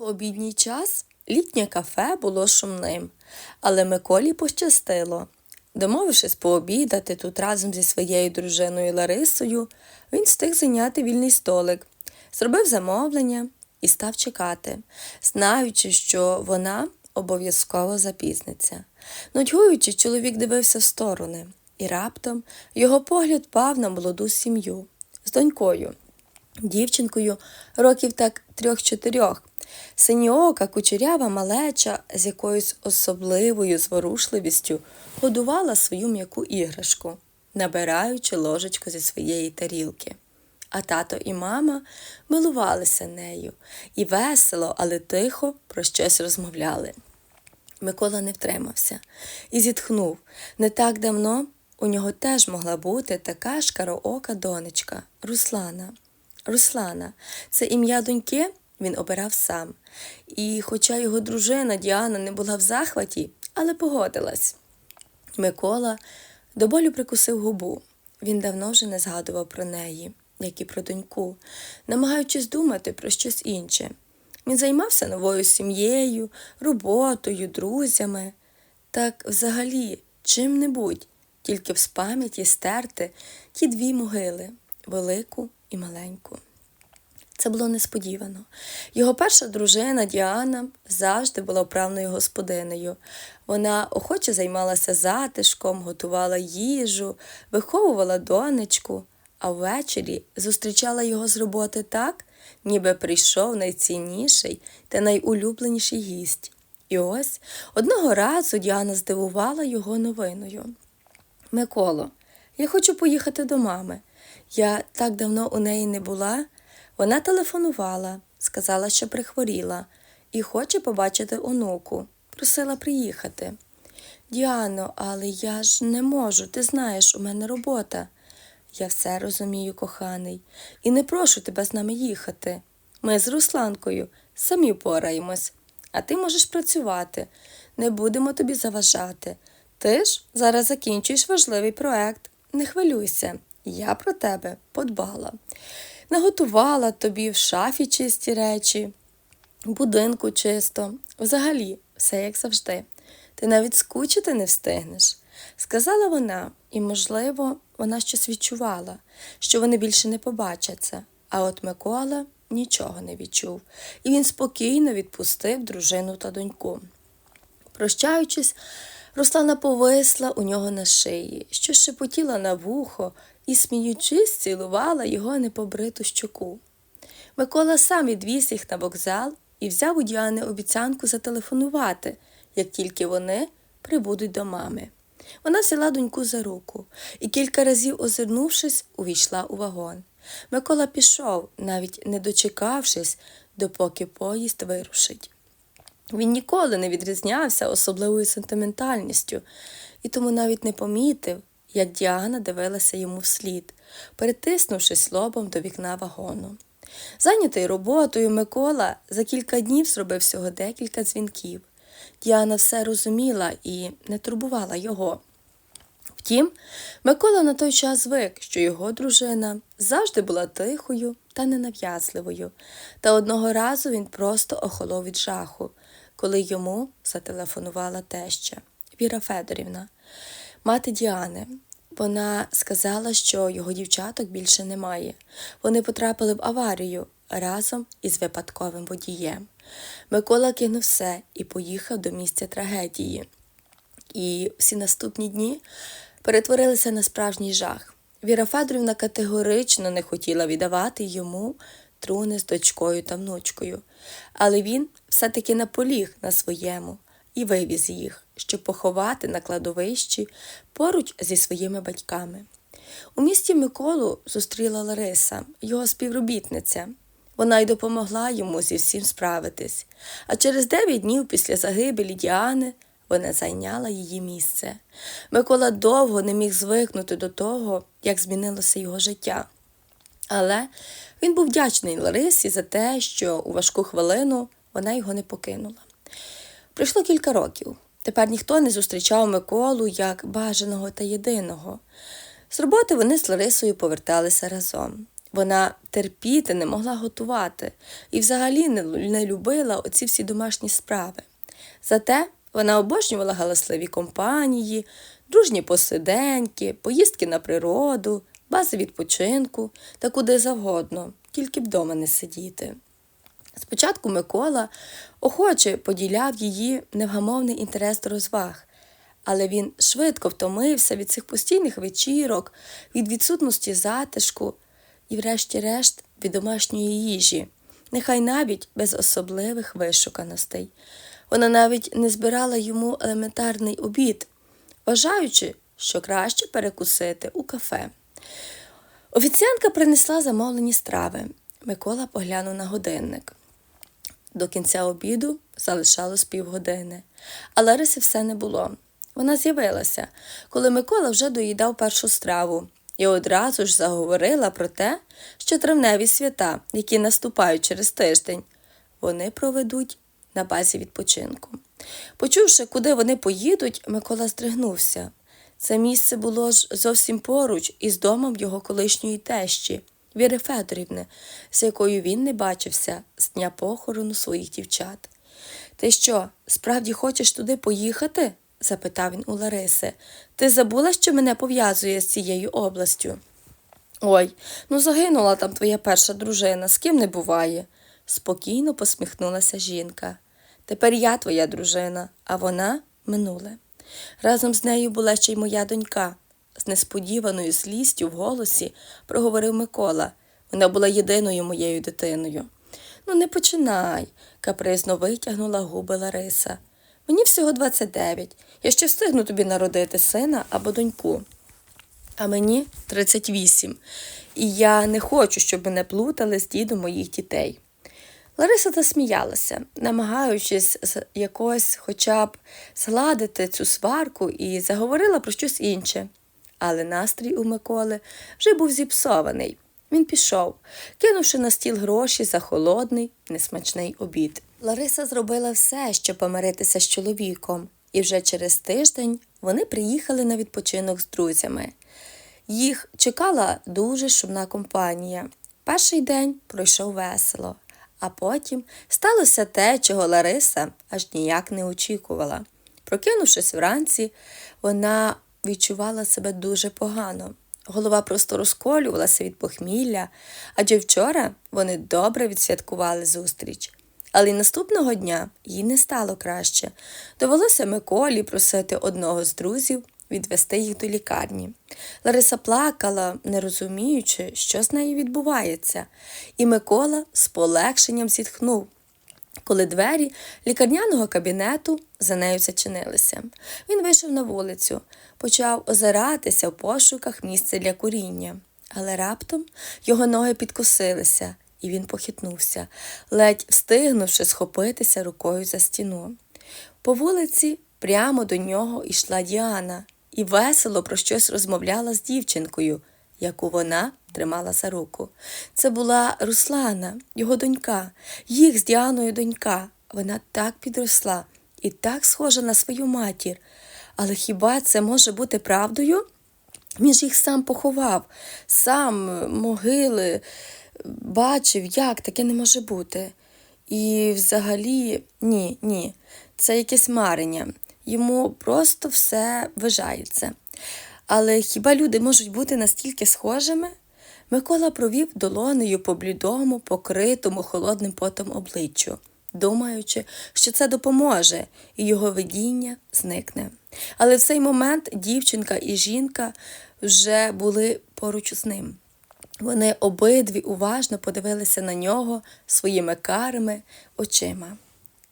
В обідній час літнє кафе було шумним, але Миколі пощастило. Домовившись пообідати тут разом зі своєю дружиною Ларисою, він встиг зайняти вільний столик, зробив замовлення і став чекати, знаючи, що вона обов'язково запізниться. Нудьгуючи, чоловік дивився в сторони, і раптом його погляд пав на молоду сім'ю з донькою дівчинкою років так трьох-чотирьох. Синьоока, кучерява малеча з якоюсь особливою зворушливістю годувала свою м'яку іграшку, набираючи ложечку зі своєї тарілки. А тато і мама милувалися нею і весело, але тихо про щось розмовляли. Микола не втримався і зітхнув. Не так давно у нього теж могла бути така ж кароока донечка Руслана. Руслана це ім'я доньки він обирав сам. І, хоча його дружина Діана не була в захваті, але погодилась. Микола до болю прикусив губу. Він давно вже не згадував про неї, як і про доньку, намагаючись думати про щось інше. Він займався новою сім'єю, роботою, друзями. Так, взагалі, чим-небудь, тільки з пам'яті стерти ті дві могили велику і маленьку. Це було несподівано. Його перша дружина Діана завжди була вправною господинею. Вона охоче займалася затишком, готувала їжу, виховувала донечку, а ввечері зустрічала його з роботи так, ніби прийшов найцінніший та найулюбленіший гість. І ось одного разу Діана здивувала його новиною. Миколо, я хочу поїхати до мами. Я так давно у неї не була. Вона телефонувала, сказала, що прихворіла, і хоче побачити онуку. Просила приїхати. Діано, але я ж не можу, ти знаєш, у мене робота. Я все розумію, коханий, і не прошу тебе з нами їхати. Ми з Русланкою самі пораємось, а ти можеш працювати, не будемо тобі заважати. Ти ж зараз закінчуєш важливий проект. Не хвилюйся, я про тебе подбала. Наготувала тобі в шафі чисті речі, в будинку чисто, взагалі, все як завжди. Ти навіть скучити не встигнеш. Сказала вона, і, можливо, вона щось відчувала, що вони більше не побачаться. А от Микола нічого не відчув, і він спокійно відпустив дружину та доньку. Прощаючись, Руслана повисла у нього на шиї, що шепотіла на вухо і, сміючись, цілувала його непобриту щоку. Микола сам відвіз їх на вокзал і взяв у Діани обіцянку зателефонувати, як тільки вони прибудуть до мами. Вона взяла доньку за руку і кілька разів, озирнувшись, увійшла у вагон. Микола пішов, навіть не дочекавшись, допоки поїзд вирушить. Він ніколи не відрізнявся особливою сентиментальністю і тому навіть не помітив, як Діана дивилася йому вслід, перетиснувшись лобом до вікна вагону. Зайнятий роботою Микола за кілька днів зробив всього декілька дзвінків. Діана все розуміла і не турбувала його. Втім, Микола на той час звик, що його дружина завжди була тихою та ненав'язливою, та одного разу він просто охолов від жаху, коли йому зателефонувала теща Віра Федорівна, мати Діани. Вона сказала, що його дівчаток більше немає. Вони потрапили в аварію разом із випадковим водієм. Микола кинув все і поїхав до місця трагедії. І всі наступні дні перетворилися на справжній жах. Віра Федорівна категорично не хотіла віддавати йому труни з дочкою та внучкою, але він все-таки наполіг на своєму і вивіз їх, щоб поховати на кладовищі поруч зі своїми батьками. У місті Миколу зустріла Лариса, його співробітниця. Вона й допомогла йому зі всім справитись, а через дев'ять днів після загибелі Діани вона зайняла її місце. Микола довго не міг звикнути до того, як змінилося його життя. Але він був вдячний Ларисі за те, що у важку хвилину вона його не покинула. Пройшло кілька років. Тепер ніхто не зустрічав Миколу як бажаного та єдиного. З роботи вони з Ларисою поверталися разом. Вона терпіти не могла готувати і взагалі не, любила оці всі домашні справи. Зате вона обожнювала галасливі компанії, дружні посиденьки, поїздки на природу, бази відпочинку та куди завгодно, тільки б вдома не сидіти. Спочатку Микола охоче поділяв її невгамовний інтерес до розваг, але він швидко втомився від цих постійних вечірок, від відсутності затишку і, врешті-решт, від домашньої їжі, нехай навіть без особливих вишуканостей. Вона навіть не збирала йому елементарний обід, вважаючи, що краще перекусити у кафе. Офіціантка принесла замовлені страви. Микола поглянув на годинник. До кінця обіду залишалось півгодини, а Лариси все не було. Вона з'явилася, коли Микола вже доїдав першу страву, і одразу ж заговорила про те, що травневі свята, які наступають через тиждень, вони проведуть на базі відпочинку. Почувши, куди вони поїдуть, Микола здригнувся. Це місце було ж зовсім поруч із домом його колишньої тещі, Віри Федорівни, з якою він не бачився з дня похорону своїх дівчат. Ти що, справді хочеш туди поїхати? запитав він у Лариси. Ти забула, що мене пов'язує з цією областю? Ой, ну загинула там твоя перша дружина, з ким не буває, спокійно посміхнулася жінка. Тепер я твоя дружина, а вона минуле. Разом з нею була ще й моя донька. Несподіваною злістю в голосі проговорив Микола. Вона була єдиною моєю дитиною. Ну, не починай, капризно витягнула губи Лариса. Мені всього 29. Я ще встигну тобі народити сина або доньку. А мені 38. І я не хочу, щоб мене плутали з дідом моїх дітей. Лариса засміялася, намагаючись якось хоча б згладити цю сварку і заговорила про щось інше. Але настрій у Миколи вже був зіпсований. Він пішов, кинувши на стіл гроші за холодний, несмачний обід. Лариса зробила все, щоб помиритися з чоловіком, і вже через тиждень вони приїхали на відпочинок з друзями. Їх чекала дуже шумна компанія. Перший день пройшов весело, а потім сталося те, чого Лариса аж ніяк не очікувала. Прокинувшись вранці, вона відчувала себе дуже погано. Голова просто розколювалася від похмілля, адже вчора вони добре відсвяткували зустріч. Але й наступного дня їй не стало краще. Довелося Миколі просити одного з друзів відвести їх до лікарні. Лариса плакала, не розуміючи, що з нею відбувається, і Микола з полегшенням зітхнув. Коли двері лікарняного кабінету за нею зачинилися. Він вийшов на вулицю, почав озиратися в пошуках місця для куріння, але раптом його ноги підкосилися, і він похитнувся, ледь встигнувши схопитися рукою за стіну. По вулиці прямо до нього йшла Діана і весело про щось розмовляла з дівчинкою, яку вона тримала за руку. Це була Руслана, його донька, їх з Діаною донька. Вона так підросла і так схожа на свою матір. Але хіба це може бути правдою? Він ж їх сам поховав, сам могили бачив, як таке не може бути. І взагалі ні, ні, це якесь марення. Йому просто все вважається. Але хіба люди можуть бути настільки схожими? Микола провів долонею по блідому, покритому холодним потом обличчю, думаючи, що це допоможе, і його видіння зникне. Але в цей момент дівчинка і жінка вже були поруч з ним. Вони обидві уважно подивилися на нього своїми карими очима.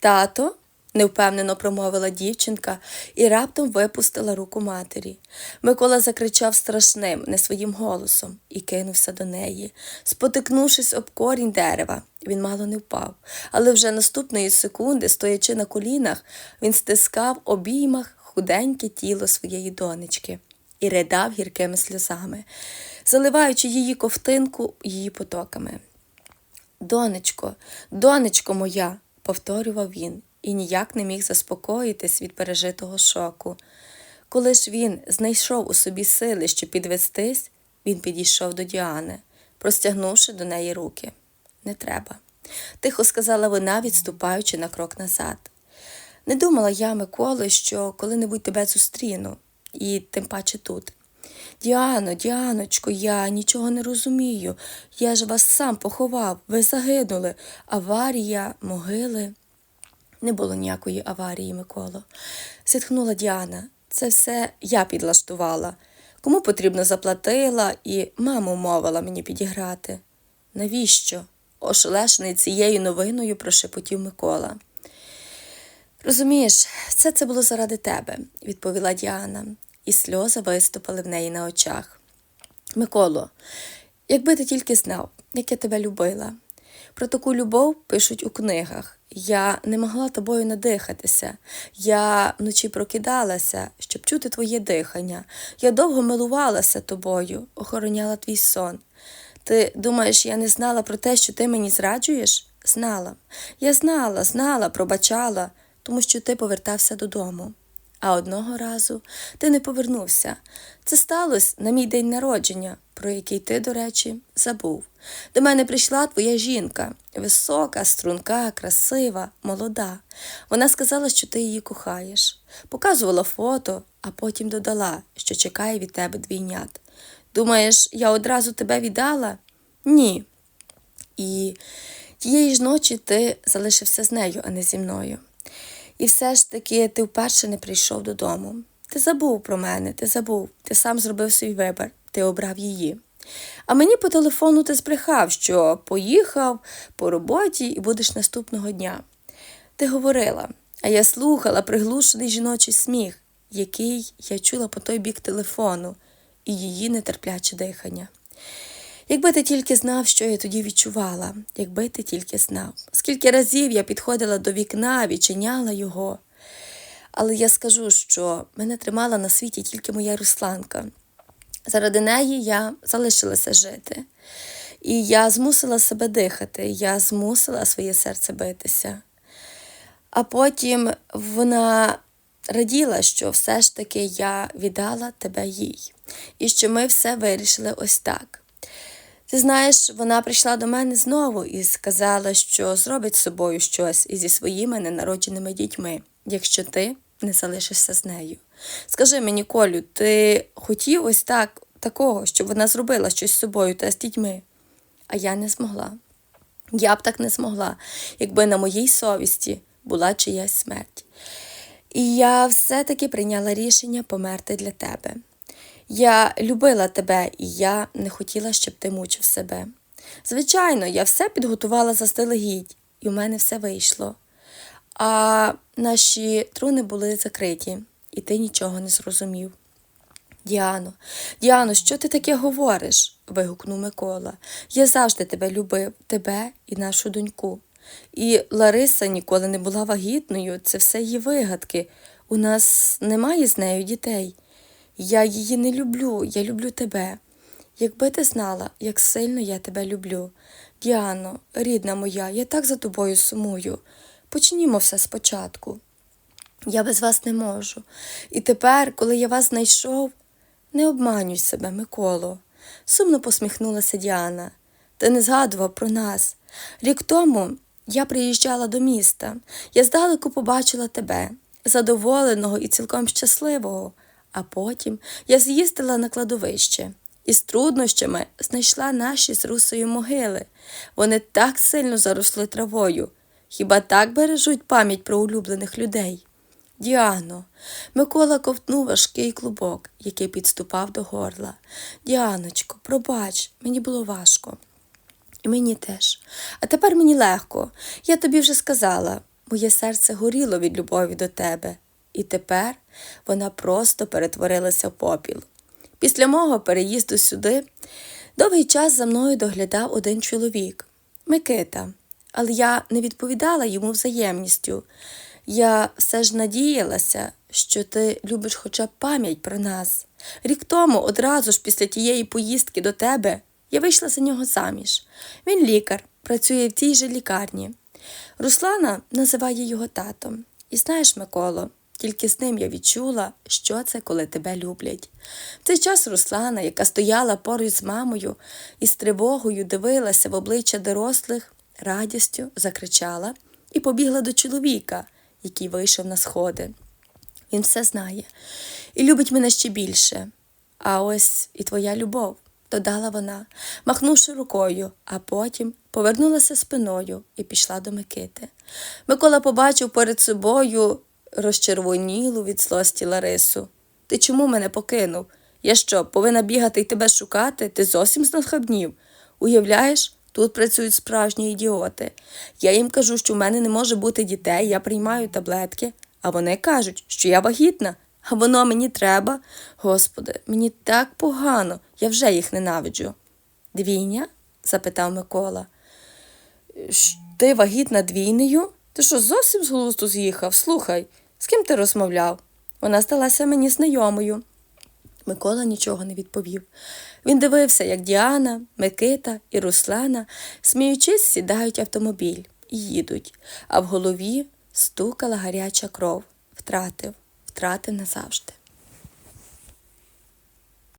Тато, невпевнено промовила дівчинка і раптом випустила руку матері. Микола закричав страшним, не своїм голосом, і кинувся до неї. Спотикнувшись об корінь дерева, він мало не впав, але вже наступної секунди, стоячи на колінах, він стискав обіймах худеньке тіло своєї донечки і ридав гіркими сльозами, заливаючи її ковтинку її потоками. Донечко, донечко моя, повторював він і ніяк не міг заспокоїтись від пережитого шоку. Коли ж він знайшов у собі сили, щоб підвестись, він підійшов до Діани, простягнувши до неї руки. Не треба, тихо сказала вона, відступаючи на крок назад. Не думала я, Миколи, що коли-небудь тебе зустріну, і тим паче тут. Діано, Діаночко, я нічого не розумію. Я ж вас сам поховав, ви загинули. Аварія, могили. Не було ніякої аварії, Миколо. Зітхнула Діана. Це все я підлаштувала. Кому потрібно заплатила і маму мовила мені підіграти. Навіщо? ошелешений цією новиною прошепотів Микола. Розумієш, все це було заради тебе, відповіла Діана, і сльози виступили в неї на очах. Миколо, якби ти тільки знав, як я тебе любила. Про таку любов пишуть у книгах. Я не могла тобою надихатися. Я вночі прокидалася, щоб чути твоє дихання. Я довго милувалася тобою, охороняла твій сон. Ти думаєш, я не знала про те, що ти мені зраджуєш? Знала. Я знала, знала, пробачала, тому що ти повертався додому. А одного разу ти не повернувся. Це сталося на мій день народження, про який ти, до речі, забув. До мене прийшла твоя жінка висока, струнка, красива, молода. Вона сказала, що ти її кохаєш. Показувала фото, а потім додала, що чекає від тебе двійнят. Думаєш, я одразу тебе віддала? Ні. І тієї ж ночі ти залишився з нею, а не зі мною. І все ж таки ти вперше не прийшов додому. Ти забув про мене, ти забув, ти сам зробив свій вибір, ти обрав її. А мені по телефону ти збрехав, що поїхав по роботі і будеш наступного дня. Ти говорила, а я слухала приглушений жіночий сміх, який я чула по той бік телефону, і її нетерпляче дихання. Якби ти тільки знав, що я тоді відчувала, якби ти тільки знав, скільки разів я підходила до вікна, відчиняла його. Але я скажу, що мене тримала на світі тільки моя Русланка. Заради неї я залишилася жити. І я змусила себе дихати, я змусила своє серце битися. А потім вона раділа, що все ж таки я віддала тебе їй, і що ми все вирішили ось так. Ти знаєш, вона прийшла до мене знову і сказала, що зробить з собою щось і зі своїми ненародженими дітьми, якщо ти не залишишся з нею. Скажи мені, Колю, ти хотів ось так, такого, щоб вона зробила щось з собою та з дітьми? А я не змогла. Я б так не змогла, якби на моїй совісті була чиясь смерть. І я все-таки прийняла рішення померти для тебе. Я любила тебе, і я не хотіла, щоб ти мучив себе. Звичайно, я все підготувала заздалегідь, і у мене все вийшло. А наші труни були закриті, і ти нічого не зрозумів. Діано, Діано, що ти таке говориш? вигукнув Микола. Я завжди тебе любив, тебе і нашу доньку. І Лариса ніколи не була вагітною, це все її вигадки. У нас немає з нею дітей. Я її не люблю, я люблю тебе. Якби ти знала, як сильно я тебе люблю. Діано, рідна моя, я так за тобою сумую. Почнімо все спочатку. Я без вас не можу. І тепер, коли я вас знайшов, не обманюй себе, Миколо. Сумно посміхнулася Діана. Ти не згадував про нас. Рік тому я приїжджала до міста. Я здалеку побачила тебе, задоволеного і цілком щасливого. А потім я з'їздила на кладовище і з труднощами знайшла наші з русою могили. Вони так сильно заросли травою. Хіба так бережуть пам'ять про улюблених людей? Діано, Микола ковтнув важкий клубок, який підступав до горла. Діаночко, пробач, мені було важко. І мені теж. А тепер мені легко. Я тобі вже сказала, моє серце горіло від любові до тебе. І тепер вона просто перетворилася в попіл. Після мого переїзду сюди довгий час за мною доглядав один чоловік Микита, але я не відповідала йому взаємністю. Я все ж надіялася, що ти любиш хоча б пам'ять про нас. Рік тому, одразу ж після тієї поїздки до тебе, я вийшла за нього заміж. Він лікар, працює в цій же лікарні. Руслана називає його татом. І знаєш, Миколо, Тільки з ним я відчула, що це, коли тебе люблять. В цей час Руслана, яка стояла поруч з мамою і з тривогою дивилася в обличчя дорослих, радістю закричала і побігла до чоловіка, який вийшов на сходи. Він все знає і любить мене ще більше. А ось і твоя любов, додала вона, махнувши рукою, а потім повернулася спиною і пішла до Микити. Микола побачив перед собою розчервонілу від злості Ларису. Ти чому мене покинув? Я що, повинна бігати й тебе шукати? Ти зовсім знахабнів? Уявляєш, тут працюють справжні ідіоти. Я їм кажу, що в мене не може бути дітей, я приймаю таблетки, а вони кажуть, що я вагітна, а воно мені треба. Господи, мені так погано, я вже їх ненавиджу. Двійня? запитав Микола. Ти вагітна двійнею? Ти що, зовсім з глузду з'їхав? Слухай, з ким ти розмовляв? Вона сталася мені знайомою. Микола нічого не відповів. Він дивився, як Діана, Микита і Руслана, сміючись, сідають автомобіль і їдуть, а в голові стукала гаряча кров. Втратив, втратив назавжди.